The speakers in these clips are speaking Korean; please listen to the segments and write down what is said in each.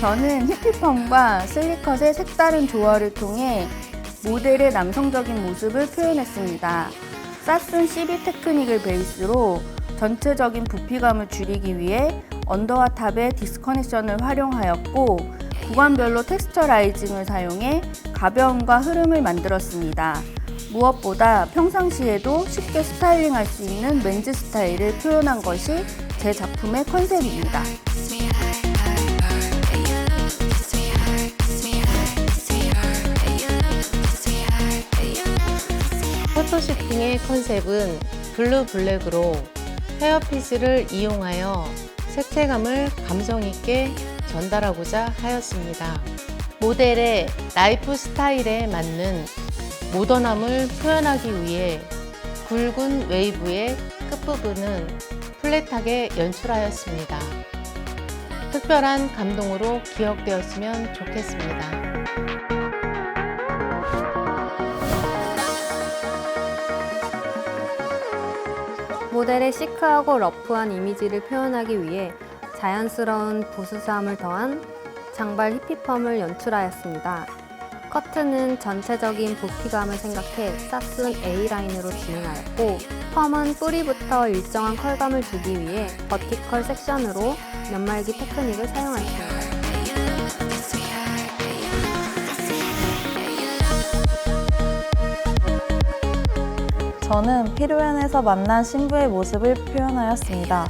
저는 히피펌과 슬리컷의 색다른 조화를 통해 모델의 남성적인 모습을 표현했습니다. 사슨 CB 테크닉을 베이스로 전체적인 부피감을 줄이기 위해 언더와 탑의 디스커넥션을 활용하였고 구간별로 텍스처라이징을 사용해 가벼움과 흐름을 만들었습니다. 무엇보다 평상시에도 쉽게 스타일링할 수 있는 맨즈 스타일을 표현한 것이 제 작품의 컨셉입니다. 포토쇼핑의 컨셉은 블루 블랙으로 헤어피스를 이용하여 색채감을 감성 있게 전달하고자 하였습니다. 모델의 라이프 스타일에 맞는 모던함을 표현하기 위해 굵은 웨이브의 끝부분은 플랫하게 연출하였습니다. 특별한 감동으로 기억되었으면 좋겠습니다. 모델의 시크하고 러프한 이미지를 표현하기 위해 자연스러운 부수감을 더한 장발 히피펌을 연출하였습니다. 커트는 전체적인 부피감을 생각해 사슨 A라인으로 진행하였고 펌은 뿌리부터 일정한 컬감을 주기 위해 버티컬 섹션으로 연말기 테크닉을 사용하였습니다. 저는 피루엔에서 만난 신부의 모습을 표현하였습니다.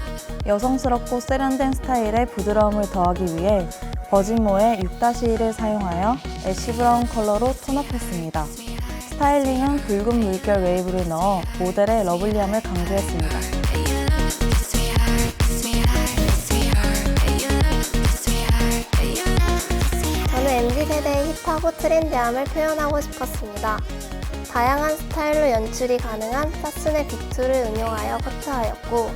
여성스럽고 세련된 스타일의 부드러움을 더하기 위해 버진모의 6-1을 사용하여 애쉬 브라운 컬러로 톤업했습니다. 스타일링은 붉은 물결 웨이브를 넣어 모델의 러블리함을 강조했습니다. 저는 MZ세대의 힙하고 트렌디함을 표현하고 싶었습니다. 다양한 스타일로 연출이 가능한 사순의 비투를 응용하여 커트하였고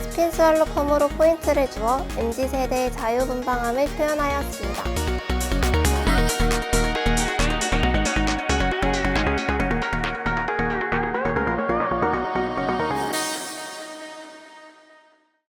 스핀 스왈로 펌으로 포인트를 주어 MZ세대의 자유분방함을 표현하였습니다.